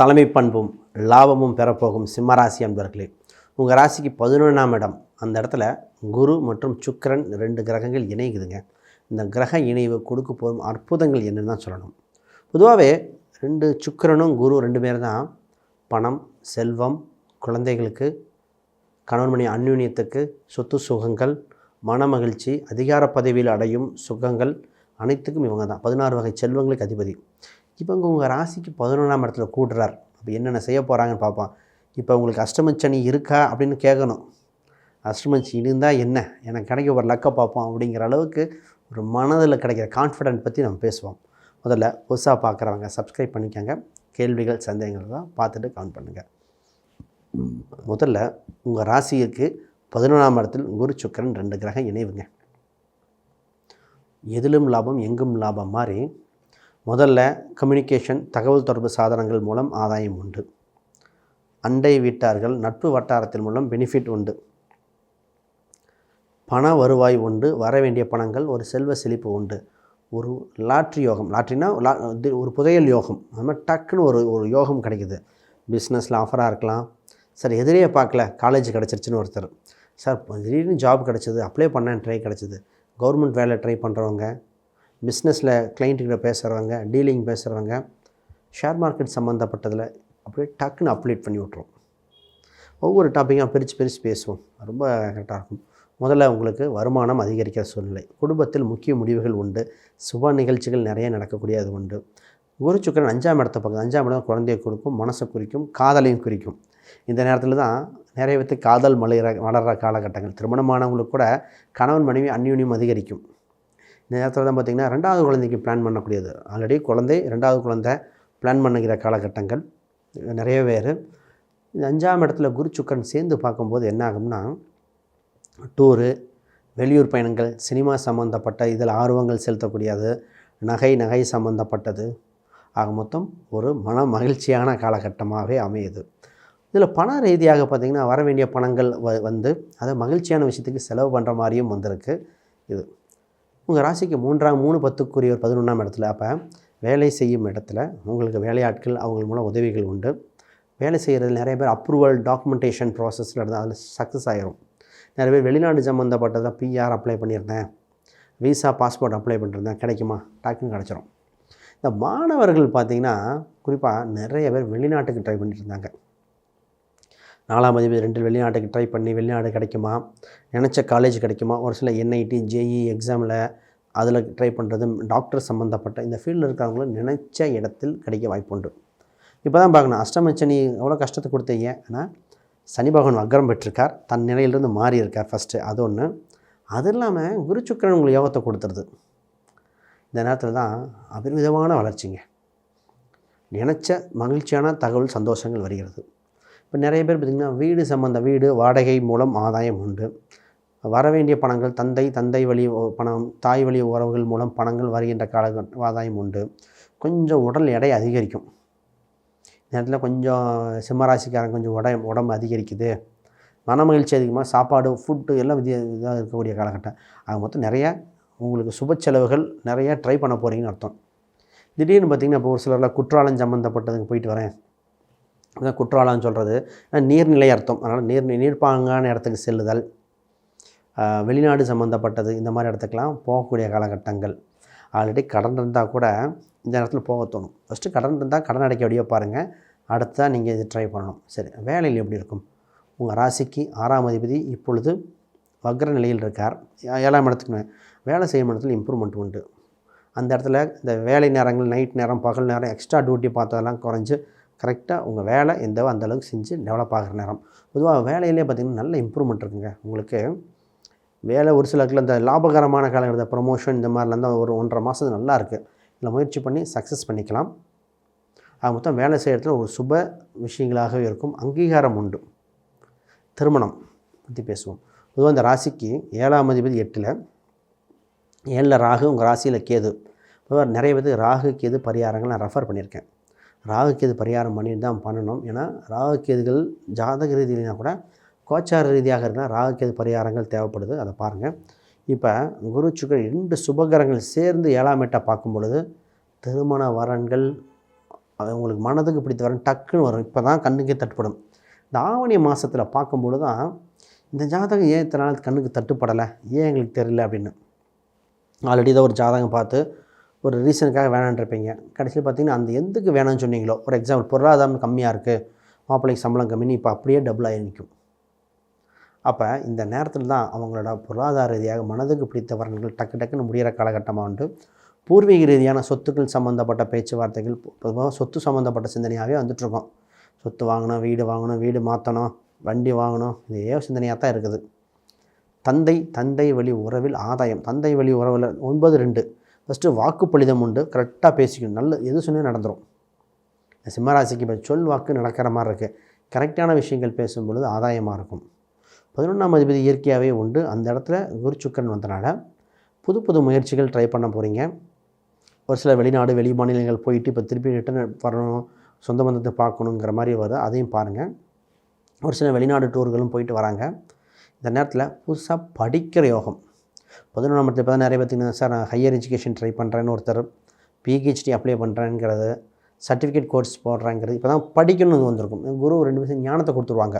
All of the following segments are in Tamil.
தலைமை பண்பும் லாபமும் பெறப்போகும் சிம்மராசி அன்பர்களே உங்கள் ராசிக்கு பதினொன்றாம் இடம். அந்த இடத்துல குரு மற்றும் சுக்கிரன் ரெண்டு கிரகங்கள் இணைக்குதுங்க இந்த கிரக இணைவு கொடுக்க போகும் அற்புதங்கள் என்னன்னு தான் சொல்லணும். பொதுவாகவே ரெண்டு சுக்கிரனும் குரு ரெண்டு பேர் தான் பணம் செல்வம் குழந்தைகளுக்கு கணவன் மணி அந்யூன்யத்துக்கு சொத்து சுகங்கள் மன மகிழ்ச்சி அதிகார பதவியில் அடையும் சுகங்கள் அனைத்துக்கும் இவங்க தான். பதினாறு வகை செல்வங்களுக்கு அதிபதி. இவங்க உங்கள் ராசிக்கு பதினொன்றாம் இடத்துல கூடுறார். அப்போ என்னென்ன செய்ய போகிறாங்கன்னு பார்ப்போம். இப்போ உங்களுக்கு அஷ்டமச்சனி இருக்கா அப்படின்னு கேட்கணும் அஷ்டமச்சி இருந்தால் என்ன? எனக்கு கிடைக்க ஒரு லக்கை பார்ப்போம் அப்படிங்கிற அளவுக்கு ஒரு மனதில் கிடைக்கிற கான்ஃபிடென்ட் பற்றி நம்ம பேசுவோம். முதல்ல புதுசாக பார்க்குறவங்க சப்ஸ்கிரைப் பண்ணிக்கோங்க. கேள்விகள் சந்தேகங்கள் தான் பார்த்துட்டு கவுண்ட் பண்ணுங்கள் முதல்ல உங்கள் ராசிக்கு பதினொன்றாம் இடத்தில் குரு சுக்கரன் ரெண்டு கிரகம் இணைவுங்க. எதிலும் லாபம் எங்கும் லாபம் மாதிரி முதல்ல கம்யூனிகேஷன் தகவல் தொடர்பு சாதனங்கள் மூலம் ஆதாயம் உண்டு. அண்டை வீட்டார்கள் நட்பு வட்டாரத்தின் மூலம் பெனிஃபிட் உண்டு. பண வருவாய் உண்டு வர வேண்டிய பணங்கள் ஒரு செல்வ செழிப்பு உண்டு. ஒரு லாட்ரி யோகம் லாட்ரினா லா ஒரு புதையல் யோகம். அது மாதிரி டக்குன்னு ஒரு ஒரு யோகம் கிடைக்குது. பிஸ்னஸில் ஆஃபராக இருக்கலாம். சார் எதிரையே பார்க்கல காலேஜ் கிடச்சிருச்சுன்னு ஒருத்தர். சார் திடீர்னு ஜாப் கிடச்சிது அப்ளை பண்ணேன் ட்ரை கிடச்சிது. கவர்மெண்ட் வேலை ட்ரை பண்ணுறவங்க பிஸ்னஸில் கிளைண்ட்டுக்கிட்ட பேசுகிறவங்க டீலிங் பேசுகிறவங்க ஷேர் மார்க்கெட் சம்மந்தப்பட்டதில் அப்படியே டக்குன்னு அப்டேட் பண்ணி விட்ருவோம் ஒவ்வொரு டாப்பிக்காக பிரித்து பிரித்து பேசுவோம். ரொம்ப கரெக்டாக இருக்கும். முதல்ல உங்களுக்கு வருமானம் அதிகரிக்கிற சூழ்நிலை. குடும்பத்தில் முக்கிய முடிவுகள் உண்டு. சுப நிகழ்ச்சிகள் நிறைய நடக்கக்கூடியது உண்டு. குரு சுக்கரன் அஞ்சாம் இடத்த பக்கம் அஞ்சாம் இடம் குழந்தையை கொடுக்கும் மனசை குறிக்கும் காதலையும் குறிக்கும். இந்த நேரத்தில் தான் நிறைய பேர்த்து காதல் மலர வளர்கிற காலகட்டங்கள். திருமணமானவங்களுக்கு கூட கணவன் மனைவி அந்யூன்யம் அதிகரிக்கும். நேரத்தில் தான் பார்த்திங்கன்னா ரெண்டாவது குழந்தைக்கு பிளான் பண்ணக்கூடியது. ஆல்ரெடி குழந்தை ரெண்டாவது குழந்தை பிளான் பண்ணுகிற காலகட்டங்கள் நிறைய பேர். இந்த அஞ்சாம் இடத்துல குரு சுக்கரன் சேர்ந்து பார்க்கும்போது என்ன ஆகும்னா டூரு வெளியூர் பயணங்கள் சினிமா சம்மந்தப்பட்ட இதில் ஆர்வங்கள் செலுத்தக்கூடியது நகை நகை சம்மந்தப்பட்டது ஆக மொத்தம் ஒரு மன மகிழ்ச்சியான காலகட்டமாகவே அமையுது. இதில் பண ரீதியாக பார்த்திங்கன்னா வர வேண்டிய பணங்கள் வ வந்து அதை மகிழ்ச்சியான விஷயத்துக்கு செலவு பண்ணுற மாதிரியும் வந்திருக்கு. இது உங்கள் ராசிக்கு மூன்றாம் மூணு பத்துக்குரிய ஒரு பதினொன்றாம் இடத்துல அப்போ வேலை செய்யும் இடத்துல உங்களுக்கு வேலையாட்கள் அவங்க மூலம் உதவிகள் உண்டு. வேலை செய்கிறது நிறைய பேர் அப்ரூவல் டாக்குமெண்டேஷன் ப்ராசஸில் இருந்தால் அதில் சக்ஸஸ் ஆகிரும் நிறைய பேர் வெளிநாடு சம்மந்தப்பட்டதாக பிஆர் அப்ளை பண்ணியிருந்தேன். விசா பாஸ்போர்ட் அப்ளை பண்ணியிருந்தேன். கிடைக்குமா? டாக்குன்னு கிடச்சிரும். இந்த மாணவர்கள் பார்த்திங்கன்னா குறிப்பாக நிறைய பேர் வெளிநாட்டுக்கு ட்ரை பண்ணிட்டு இருந்தாங்க. நாலாம் அதிபதி ரெண்டு வெளிநாட்டுக்கு ட்ரை பண்ணி வெளிநாடு கிடைக்குமா? நினச்ச காலேஜ் கிடைக்குமா? ஒரு சில என்ஐடி ஜேஇ எக்ஸாமில் அதில் ட்ரை பண்ணுறது டாக்டர் சம்மந்தப்பட்ட இந்த ஃபீல்டில் இருக்கிறவங்களும் நினச்ச இடத்தில் கிடைக்க வாய்ப்புண்டு. இப்போ தான் பார்க்கணும் அஷ்டமச்சனி எவ்வளோ கஷ்டத்தை கொடுத்தீங்க? ஆனால் சனி பகவான் வக்ரம் பெற்றிருக்கார். தன் நிலையிலிருந்து மாறி இருக்கார் ஃபஸ்ட்டு அது ஒன்று அது இல்லாமல் குரு சுக்கிரன் உங்களுக்கு யோகத்தை கொடுத்துருது. இந்த நேரத்தில் தான் அபரிவிதமான வளர்ச்சிங்க. நினச்ச மகிழ்ச்சியான தகவல் சந்தோஷங்கள் வருகிறது. இப்போ நிறைய பேர் பார்த்திங்கன்னா வீடு சம்மந்த வீடு வாடகை மூலம் ஆதாயம் உண்டு. வர வேண்டிய பணங்கள் தந்தை தந்தை வழி பணம் தாய் வழி உறவுகள் மூலம் பணங்கள் வருகின்ற கால ஆதாயம் உண்டு. கொஞ்சம் உடல் எடை அதிகரிக்கும். நேரத்தில் கொஞ்சம் சிம்மராசிக்காரன் கொஞ்சம் உட உடம்பு அதிகரிக்குது. மன மகிழ்ச்சி அதிகமாக சாப்பாடு ஃபுட்டு எல்லாம் வித்தியா இதாக இருக்கக்கூடிய காலகட்டம். ஆக மொத்தம் நிறையா உங்களுக்கு சுப செலவுகள் நிறையா ட்ரை பண்ண போகிறீங்கன்னு அர்த்தம். திடீர்னு பார்த்திங்கன்னா இப்போ ஒரு சிலரில் குற்றாலம் சம்மந்தப்பட்டதுக்கு போயிட்டு வரேன். அதான் குற்றாலம்னு சொல்கிறது நீர்நிலை அர்த்தம். அதனால் நீர் நீர்ப்பாங்கான இடத்துக்கு செல்லுதல் வெளிநாடு சம்மந்தப்பட்டது இந்த மாதிரி இடத்துக்கெலாம் போகக்கூடிய காலகட்டங்கள். ஆல்ரெடி கடன் இருந்தால் கூட இந்த இடத்துல போக தோணும். ஃபஸ்ட்டு கடன் இருந்தால் கடன் அடைக்க வழியாக பாருங்கள் அடுத்ததாக நீங்கள் இது ட்ரை பண்ணணும். சரி வேலையில் எப்படி இருக்கும்? உங்கள் ராசிக்கு ஆறாம் அதிபதி இப்பொழுது வக்ர நிலையில் இருக்கார். ஏழாம் இடத்துக்கு வேலை செய்யும் இடத்துல இம்ப்ரூவ்மெண்ட் உண்டு. அந்த இடத்துல இந்த வேலை நேரங்கள் நைட் நேரம் பகல் நேரம் எக்ஸ்ட்ரா டியூட்டி பார்த்ததெல்லாம் குறைஞ்சு கரெக்டாக உங்கள் வேலை எந்த அந்த அளவுக்கு செஞ்சு டெவலப் ஆகிற நேரம். பொதுவாக வேலையிலே பார்த்திங்கன்னா நல்ல இம்ப்ரூவ்மெண்ட் இருக்குங்க. உங்களுக்கு வேலை ஒரு சிலருக்குள்ள இந்த லாபகரமான காலகட்டத்தில் ப்ரொமோஷன் இந்த மாதிரிலாம் தான் ஒரு ஒன்றரை மாதம் நல்லா இருக்குது இதில் முயற்சி பண்ணி சக்ஸஸ் பண்ணிக்கலாம். அது மொத்தம் வேலை செய்கிறதுல ஒரு சுப விஷயங்களாகவே இருக்கும். அங்கீகாரம் உண்டு. திருமணம் பற்றி பேசுவோம். பொதுவாக இந்த ராசிக்கு ஏழாம் அதிபதி எட்டில் ஏழில் ராகு உங்கள் ராசியில் கேது. பொதுவாக நிறைய பேர் ராகு கேது பரிகாரங்கள் நான் ரெஃபர் பண்ணியிருக்கேன். ராகு கேது பரிகாரம் பண்ணிட்டு தான் பண்ணணும். ஏன்னா ராகு கேதுகள் ஜாதக ரீதியிலனா கூட கோச்சார ரீதியாக இருந்தால் ராகு கேது பரிகாரங்கள் தேவைப்படுது. அதை பாருங்கள் இப்போ குரு சுக்கரன் ரெண்டு சுபகரங்கள் சேர்ந்து ஏழாம் எட்டாக பார்க்கும் பொழுது திருமண வரன்கள் உங்களுக்கு மனதுக்கு பிடித்த வரும் டக்குன்னு வரும். இப்போ தான் கண்ணுக்கே தட்டுப்படும். இந்த ஆவணி மாதத்தில் பார்க்கும்பொழுது தான் இந்த ஜாதகம் ஏன் இத்தனை நாள் கண்ணுக்கு தட்டுப்படலை? ஏன் எங்களுக்கு தெரியல அப்படின்னு. ஆல்ரெடி தான் ஒரு ஜாதகம் பார்த்து ஒரு ரீசனுக்காக வேணான்ருப்பீங்க. கடைசியில் பார்த்தீங்கன்னா அந்த எதுக்கு வேணாம்னு சொன்னீங்களோ? ஒரு எக்ஸாம்பிள் பொருளாதாரம் கம்மியாக இருக்குது மாப்பிள்ளைக்கு சம்பளம் கம்மின்னு இப்போ அப்படியே டபுள் ஆகி நிற்கும் அப்போ இந்த நேரத்தில் தான் அவங்களோட பொருளாதார ரீதியாக மனதுக்கு பிடித்த வரன்கள் டக்கு டக்குன்னு முடிகிற காலகட்டமாக உண்டு. பூர்வீக ரீதியான சொத்துக்கள் சம்மந்தப்பட்ட பேச்சுவார்த்தைகள் பொதுவாக சொத்து சம்மந்தப்பட்ட சிந்தனையாகவே வந்துட்டுருக்கோம் சொத்து வாங்கணும் வீடு வாங்கணும் வீடு மாற்றணும் வண்டி வாங்கணும் இதே சிந்தனையாக தான் இருக்குது. தந்தை தந்தை வழி உறவில் ஆதாயம். தந்தை வழி உறவில் ஒன்பது ரெண்டு. ஃபஸ்ட்டு வாக்குப்பளிதம் உண்டு. கரெக்டாக பேசிக்கணும். நல்ல எது சொன்னாலும் நடந்துடும் சிம்மராசிக்கு இப்போ சொல் வாக்கு நடக்கிற மாதிரி இருக்குது கரெக்டான விஷயங்கள் பேசும் பொழுது ஆதாயமாக இருக்கும். பதினொன்றாம் அதிபதி இயற்கையாகவே உண்டு. அந்த இடத்துல குருச்சுக்கரன் வந்தனால புது புது முயற்சிகள் ட்ரை பண்ண போகிறீங்க ஒரு சில வெளிநாடு வெளி மாநிலங்கள் போயிட்டு இப்போ திருப்பி ரிட்டர்ன் வரணும் சொந்த பந்தத்தை பார்க்கணுங்கிற மாதிரி வருது. அதையும் பாருங்கள் ஒரு சில வெளிநாடு டூர்களும் போயிட்டு வராங்க. இந்த நேரத்தில் புதுசாக படிக்கிற யோகம். பதினொன்றாம் இடத்துல இப்போ நிறைய பார்த்திங்கன்னா சார் நான் ஹையர் எஜுகேஷன் ட்ரை பண்ணுறேன்னு ஒருத்தர் பிஹெச்டி அப்ளை பண்ணுறேங்கிறது சர்டிஃபிகேட் கோர்ஸ் போடுறேங்கிறது இப்போ தான் படிக்கணும்னு வந்திருக்கும். குரு ரெண்டு பேரும் ஞானத்தை கொடுத்துருவாங்க.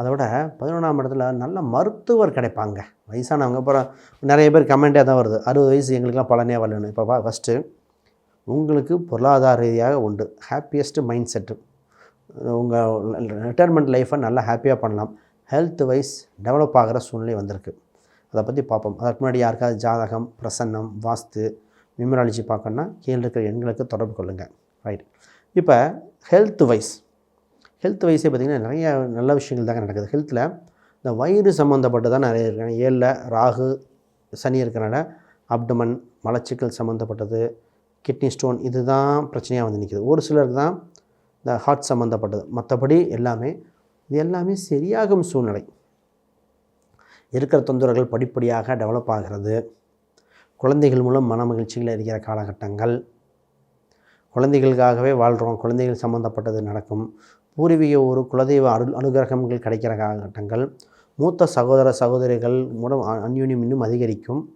அதோட பதினொன்றாம் இடத்துல நல்ல மருத்துவர் கிடைப்பாங்க. வயசானவங்க அப்புறம் நிறைய பேர் கமெண்ட்டே தான் வருது. அறுபது வயசு எங்களுக்குலாம் பலனே வரலன்னு. இப்போ வா ஃபஸ்ட்டு உங்களுக்கு பொருளாதார ரீதியாக உண்டு. ஹாப்பியஸ்ட்டு மைண்ட் செட்டு உங்கள் ரிட்டையர்மெண்ட் லைஃப்பை நல்லா ஹாப்பியாக பண்ணலாம். ஹெல்த் வைஸ் டெவலப் ஆகிற சூழ்நிலை வந்திருக்கு. அதை பற்றி பார்ப்போம். அதுக்கு முன்னாடி யாருக்காவது ஜாதகம் பிரசன்னம் வாஸ்து நியூமராலஜி பார்க்கணுன்னா கீழே இருக்கிற எண்களுக்கு தொடர்பு கொள்ளுங்கள் ரைட் இப்போ ஹெல்த் வைஸ் ஹெல்த் வைஸே பார்த்திங்கன்னா நிறைய நல்ல விஷயங்கள் தாங்க நடக்குது. ஹெல்த்தில் இந்த வயிறு சம்மந்தப்பட்டு தான் நிறைய இருக்காங்க ஏழில் ராகு சனி இருக்கிறனால அப்டமன் மலச்சிக்கல் சம்மந்தப்பட்டது கிட்னி ஸ்டோன் இதுதான் பிரச்சனையாக வந்து நிற்கிது ஒரு சிலருக்கு தான் இந்த ஹார்ட் சம்மந்தப்பட்டது மற்றபடி எல்லாமே இது எல்லாமே சரியாகும் சூழ்நிலை. இருக்கிற தொந்தரவுகள் படிப்படியாக டெவலப் ஆகிறது. குழந்தைகள் மூலம் மன மகிழ்ச்சியில் இருக்கிற காலகட்டங்கள். குழந்தைகளுக்காகவே வாழ்கிறோம் குழந்தைகள் சம்மந்தப்பட்டது நடக்கும். பூர்வீக ஒரு குலதெய்வ அரு அனுகிரகங்கள் கிடைக்கிற காலகட்டங்கள். மூத்த சகோதர சகோதரிகள் மூலம் அ- இன்னும் அதிகரிக்கும்.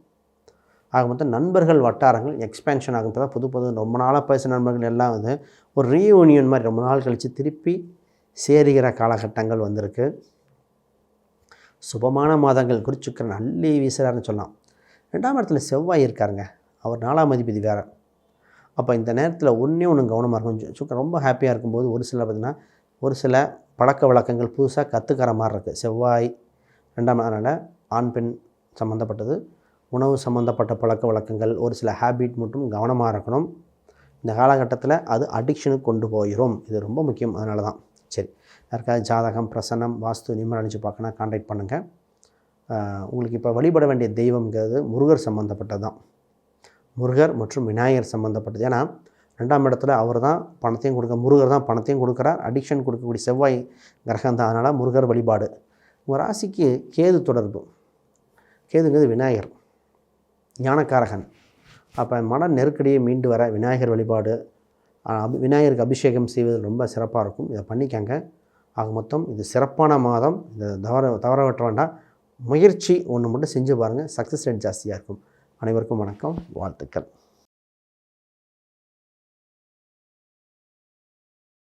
ஆக மொத்தம் நண்பர்கள் வட்டாரங்கள் எக்ஸ்பேன்ஷன் ஆகும். இப்போ தான் புது புது ரொம்ப நாளாக பேச நண்பர்கள் எல்லாம் வந்து ஒரு ரீயூனியன் மாதிரி ரொம்ப நாள் கழித்து திருப்பி சேருகிற காலகட்டங்கள் வந்திருக்கு. சுபமான மாதங்கள் குறிச்சுக்கரன் அள்ளி வீசுகிறாருன்னு சொல்லலாம் ரெண்டாம் இடத்துல செவ்வாய் இருக்காருங்க. அவர் நாலாம் அதிபதி வேறு. அப்போ இந்த நேரத்தில் ஒன்றே ஒன்று கவனமாக இருக்கும் சுக்கரன் ரொம்ப ஹாப்பியாக இருக்கும்போது ஒரு சில பார்த்திங்கன்னா ஒரு சில பழக்க வழக்கங்கள் புதுசாக கற்றுக்கிற மாதிரி இருக்குது செவ்வாய் ரெண்டாம் அதனால் ஆண் பெண் சம்மந்தப்பட்டது உணவு சம்மந்தப்பட்ட பழக்க வழக்கங்கள் ஒரு சில ஹேபிட் மட்டும் கவனமாக இருக்கணும். இந்த காலகட்டத்தில் அது அடிக்ஷனுக்கு கொண்டு போயிடும் இது ரொம்ப முக்கியம். அதனால தான் சரி. யாருக்காவது ஜாதகம் பிரசன்னம் வாஸ்து நிம்மராணிச்சு பார்க்கணும் காண்டாக்ட் பண்ணுங்கள் உங்களுக்கு இப்போ வழிபட வேண்டிய தெய்வம்ங்கிறது முருகர் சம்மந்தப்பட்டது தான் முருகர் மற்றும் விநாயகர் சம்மந்தப்பட்டது ஏன்னா ரெண்டாம் இடத்துல அவர் தான் பணத்தையும் கொடுக்க முருகர் தான் பணத்தையும் கொடுக்குறார். அடிக்ஷன் கொடுக்கக்கூடிய செவ்வாய் கிரகம் தான் அதனால் முருகர் வழிபாடு. உங்கள் ராசிக்கு கேது தொடர்பு. கேதுங்கிறது விநாயகர். ஞானக்காரகன். அப்போ மன நெருக்கடியை மீண்டு வர விநாயகர் வழிபாடு. அபி- விநாயகருக்கு அபிஷேகம் செய்வது ரொம்ப சிறப்பாக இருக்கும். இதை பண்ணிக்கங்க. ஆக மொத்தம் இது சிறப்பான மாதம். இதை தவற தவற விட்ட வேண்டாம். முயற்சி ஒன்று மட்டும் செஞ்சு பாருங்கள் சக்ஸஸ் ரேட் ஜாஸ்தியாக இருக்கும். அனைவருக்கும் வணக்கம். வாழ்த்துக்கள்.